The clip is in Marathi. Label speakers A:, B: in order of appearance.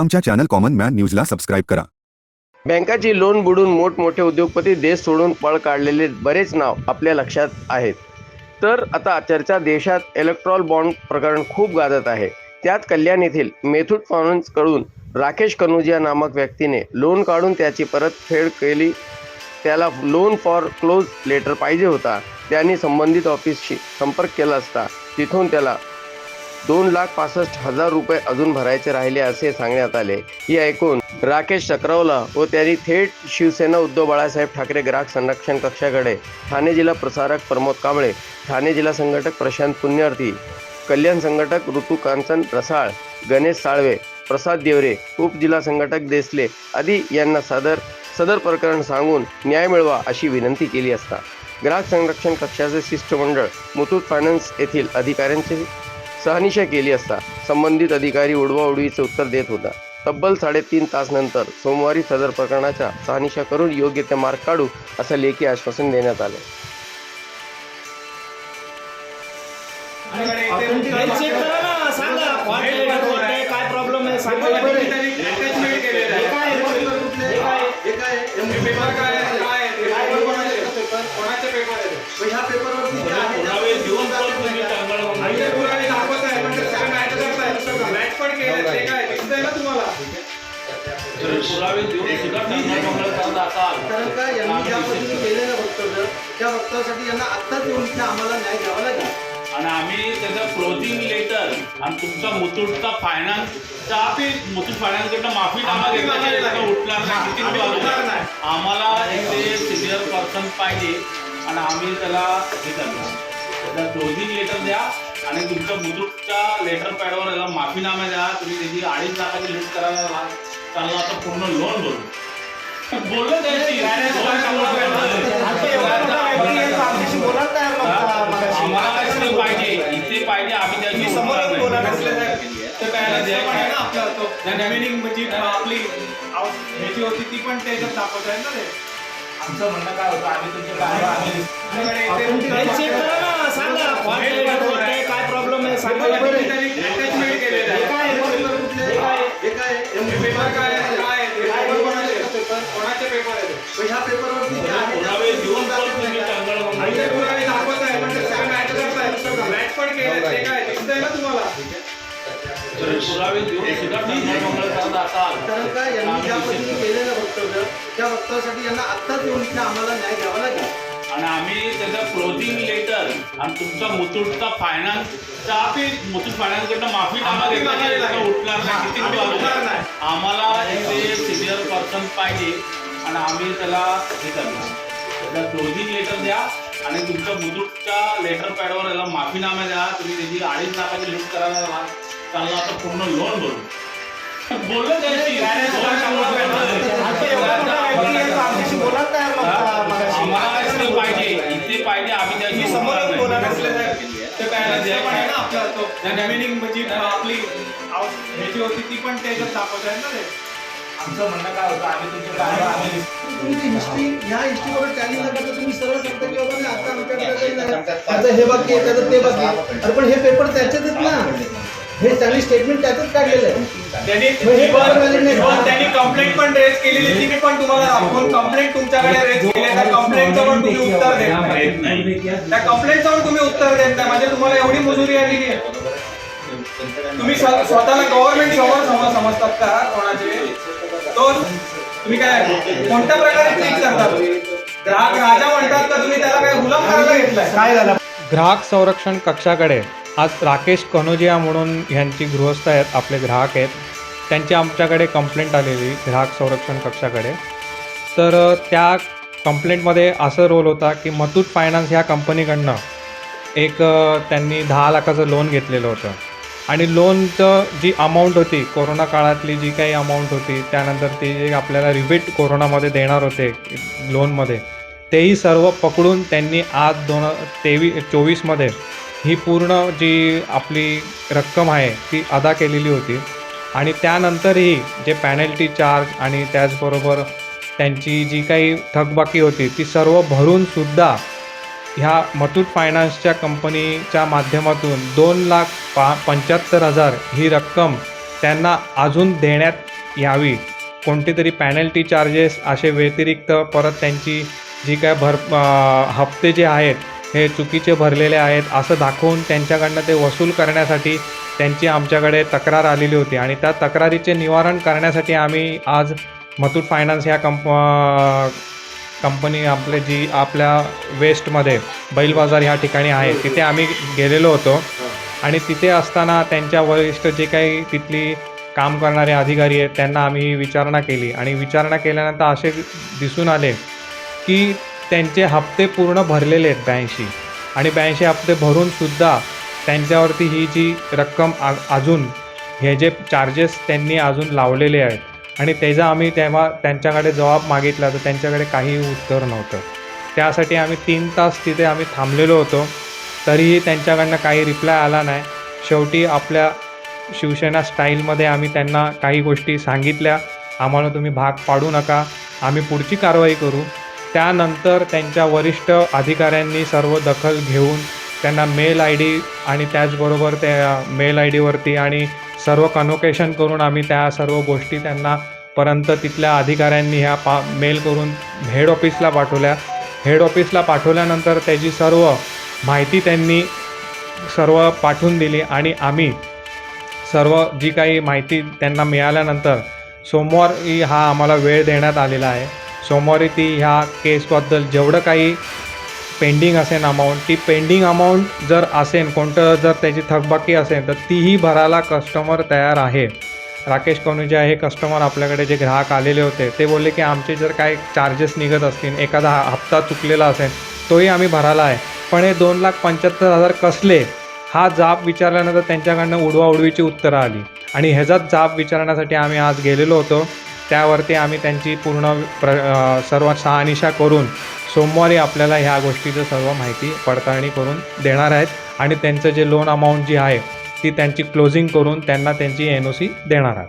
A: आमच्या चॅनल कॉमन मॅन न्यूजला सबस्क्राईब करा.
B: बँकाची लोन बुडून मोठमोठे उद्योगपती देश सोडून पळ काढलेले बरेच नाव आपल्या लक्षात आहेत. तर आता चर्चा देशात इलेक्ट्रॉल बॉन्ड प्रकरण खूप गाजत आहे. त्यात कल्याण येथील मेथूट फायनान्सकडून राकेश कनुजिया नामक व्यक्तीने लोन काढून त्याची परतफेड केली. त्याला लोन फॉर क्लोज लेटर पाहिजे होता. त्यांनी संबंधित ऑफिसशी संपर्क केला असता. तिथून त्याला दोन लाख पासष्ट हजार रुपये अजून भरायचे राहिले असे सांगण्यात आले. ही ऐकून राकेश चक्रवला व त्यांनी थेट शिवसेना उद्धव बाळासाहेब ठाकरे ग्राहक संरक्षण कक्षाकडे ठाणे जिल्हा प्रसारक प्रमोद कांबळे ठाणे जिल्हा संघटक प्रशांत पुण्यार्थी कल्याण संघटक ऋतू कांचन रसाळ गणेश साळवे प्रसाद देवरे उपजिल्हा संघटक देसले आदी यांना सादर सदर प्रकरण सांगून न्याय मिळवा अशी विनंती केली असता. ग्राहक संरक्षण कक्षाचे शिष्टमंडळ मुथूट फायनान्स येथील अधिकाऱ्यांचे सहनिशा केली असता. संबंधित अधिकारी उडवाउडवीचे उत्तर देत होता. तब्बल साडेतीन तास नंतर सोमवारी सदर प्रकरणाचा सहनिशा करून योग्य ते मार्ग काढू असं लेखी आश्वासन देण्यात आले.
C: कारण का यांनी ज्या पद्धतीने केलेलं वक्तव्य त्या वक्तव्यासाठी यांना आत्ताच येऊन इथे आम्हाला न्याय द्यावा लागेल.
D: आणि आम्ही त्याचं क्लोजिंग लेटर आणि तुमचा मुथूटचा फायनान्सचा मुथूट फायनान्सकडनं घेतला उठणार नाही किती झाले? आम्हाला इथे सिनियर पर्सन पाहिजे आणि आम्ही त्याला हे करणार. त्याचा क्लोजिंग लेटर द्या आणि तुमच्या मुथूटच्या लेटर पॅडवर याला माफीनामा द्या. तुम्ही त्याची अडीच लाखाची लिस्ट करायला चालला तर पूर्ण लोन भरू बोललो त्याशी
E: आता आहे.
D: आम्हाला पाहिजे इथे पाहिजे आम्ही त्याची
E: समोर
F: तर काय
D: काय?
F: ना आपला तो म्हणजे आपली ह्याची होती ती पण त्याच्यात दाखवत आहे ना ते
D: आमचं म्हणणं काय होतं आम्ही तुमचे काय आम्ही
C: ह्या पेपरवरती जे आहे?
D: पुरावे देऊन
F: आणि
D: मंगळ
F: ते पुरावे दाखवत आहे पण ते सगळे match करताय. Match पण केले ते काय? दिसतंय ना तुम्हाला?
D: पुरावे देऊन सुद्धा टंगळ मंगळ करत असाल
C: कारण का यांनी ज्या पद्धतीने केलेलं वक्तव्य त्या वक्तव्यासाठी यांना आत्ताच येऊन इथे आम्हाला न्याय द्यावा लागेल.
D: आणि आम्ही त्याचं क्लोजिंग लेटर आणि तुमचा मुथूटचा फायनान्सचा बी मुथूट फायनान्सकडनं माफीनामा घेतला की याचं उठणार नाही किती दिवस झाले? आम्हाला इथे सिनियर पर्सन पाहिजे. आणि आम्ही त्याला हे करणार त्याला क्लोजिंग लेटर द्या आणि तुमच्या मुथूटच्या लेटर पॅडवर याला माफीनामा द्या तुम्ही त्याची अडीच लाखाची लूट करायला चालला आता पूर्ण लोन भरू बोललो
E: आहे,
D: आम्हाला पाहिजे इथे पाहिजे आम्ही त्याची
E: समोर
F: काय ना आपली ह्याची होती ती पण त्याच्यात दाखवत आहे ना ते
D: आमचं म्हणणं काय होतं? आम्ही तुमचे काय आम्ही
C: तुमची हिस्ट्री ह्या टॅली करता तुम्ही सरळ सांगता की बाबा नाही, आता आमच्याकडे काही नाही. आता हे बाकी आहे त्याचं ते बाकी आहे. अरे पण हे पेपर त्याच्यात आहेत ना. हे त्यांनी स्टेटमेंट त्यातच काढलेलं आहे.
F: त्यांनी
C: मग हे पेपर valid नाही.
F: पण त्यांनी कंप्लेंट पण रेज केलेली ती मी पण तुम्हाला दाखवून कंप्लेंट तुमच्याकडे रेज केली आहे, त्या कंप्लेंटचं पण तुम्ही उत्तर देत नाही. त्या कंप्लेंटचं पण तुम्ही उत्तर देत नाही. म्हणजे तुम्हाला एवढी मजुरी आलेली आहे. तुम्ही स्व- स्वतःला गव्हर्नमेंट समोर समज समजतात का कोणाचे? तो तुम्ही काय कोणत्या प्रकारे ट्रीट करतात? ग्राहक राजा म्हणतात का तुम्ही? त्याला काय गुलाम करायला घेतलाय?
E: काय झालं?
G: ग्राहक संरक्षण कक्षाकडे आज राकेश कनोजिया म्हणून ह्यांची गृहस्थ आहेत आपले ग्राहक आहेत. त्यांची आमच्याकडे कंप्लेंट आलेली ग्राहक संरक्षण कक्षाकडे. तर त्या कंप्लेंटमध्ये असं रोल होता की मथूट फायनान्स ह्या कंपनीकडनं एक त्यांनी दहा लाखाचं लोन घेतलेलं होतं. आणि लोनचं जी अमाऊंट होती कोरोना काळातली जी काही अमाऊंट होती त्यानंतर ते जे आपल्याला रिबेट कोरोनामध्ये देणार होते लोनमध्ये तेही सर्व पकडून त्यांनी आज दोन तेवीस चोवीसमध्ये ही पूर्ण जी आपली रक्कम आहे ती अदा केलेली होती. आणि त्यानंतरही जे पॅनल्टी चार्ज आणि त्याचबरोबर त्यांची जी काही थकबाकी होती ती सर्व भरूनसुद्धा ह्या मथूट फायनान्सच्या कंपनीच्या माध्यमातून दोन लाख पा पंच्याहत्तर हजार ही रक्कम त्यांना अजून देण्यात यावी. कोणते तरी पॅनल्टी चार्जेस असे व्यतिरिक्त परत त्यांची जी काय भर हप्ते जे आहेत हे चुकीचे भरलेले आहेत असं दाखवून त्यांच्याकडनं ते वसूल करण्यासाठी त्यांची आमच्याकडे तक्रार आलेली होती. आणि त्या तक्रारीचे निवारण करण्यासाठी आम्ही आज मथूट फायनान्स ह्या कंप कंपनी आपले जी आपल्या वेस्टमध्ये बैल बाजार ह्या ठिकाणी आहे तिथे आम्ही गेलेलो होतो. आणि तिथे असताना त्यांच्या वरिष्ठ जे काही तिथली काम करणारे अधिकारी आहेत त्यांना आम्ही विचारणा केली. आणि विचारणा केल्यानंतर असे दिसून आले की त्यांचे हप्ते पूर्ण भरलेले आहेत ब्याऐंशी. आणि ब्याऐंशी हप्ते भरूनसुद्धा त्यांच्यावरती ही जी रक्कम अजून हे जे चार्जेस त्यांनी अजून लावलेले आहेत आणि त्याचा आम्ही तेव्हा त्यांच्याकडे जबाब मागितला तर त्यांच्याकडे काहीही उत्तर नव्हतं. त्यासाठी आम्ही तीन तास तिथे आम्ही थांबलेलो होतो. तरीही त्यांच्याकडनं काही रिप्लाय आला नाही. शेवटी आपल्या शिवसेना स्टाईलमध्ये आम्ही त्यांना काही गोष्टी सांगितल्या. आम्हाला तुम्ही भाग पाडू नका. आम्ही पुढची कारवाई करू. त्यानंतर त्यांच्या वरिष्ठ अधिकाऱ्यांनी सर्व दखल घेऊन त्यांना मेल आय डी आणि त्याचबरोबर त्या मेल आय डीवरती आणि सर्व कन्वोकेशन करून आम्ही त्या सर्व गोष्टी त्यांना पर्यंत तिथल्या अधिकाऱ्यांनी ह्या पा मेल करून हेड ऑफिसला पाठवल्या. हेड ऑफिसला पाठवल्यानंतर त्याची सर्व माहिती त्यांनी सर्व पाठवून दिली आणि आम्ही सर्व जी काही माहिती त्यांना मिळाल्यानंतर सोमवारी हा आम्हाला वेळ देण्यात आलेला आहे. सोमवारी ती ह्या केसबद्दल जेवढं काही पेंडिंग असेल अमाऊंट ती पेंडिंग अमाऊंट जर असेल कोणतं जर त्याची थकबाकी असेल तर तीही भरायला कस्टमर तयार आहे. राकेश कनुजा हे कस्टमर आपल्याकडे जे ग्राहक आलेले होते ते बोलले की आमचे जर काय चार्जेस निघत असतील एखादा हप्ता चुकलेला असेल तोही आम्ही भरायला आहे. पण हे दोन लाख पंच्याहत्तर हजार कसले? हा जाब विचारल्यानंतर त्यांच्याकडनं उडवाउडवीची उत्तरं आली. आणि ह्याचाच जाब विचारण्यासाठी आम्ही आज गेलेलो होतो. त्यावरती आम्ही त्यांची पूर्ण प्र सर्व शहानिशा करून सोमवारी आपल्याला ह्या गोष्टीचं सर्व माहिती पडताळणी करून देणार आहेत आणि त्यांचं जे लोन अमाऊंट जी आहे ती त्यांची क्लोजिंग करून त्यांना त्यांची एन ओ सी देणार आहे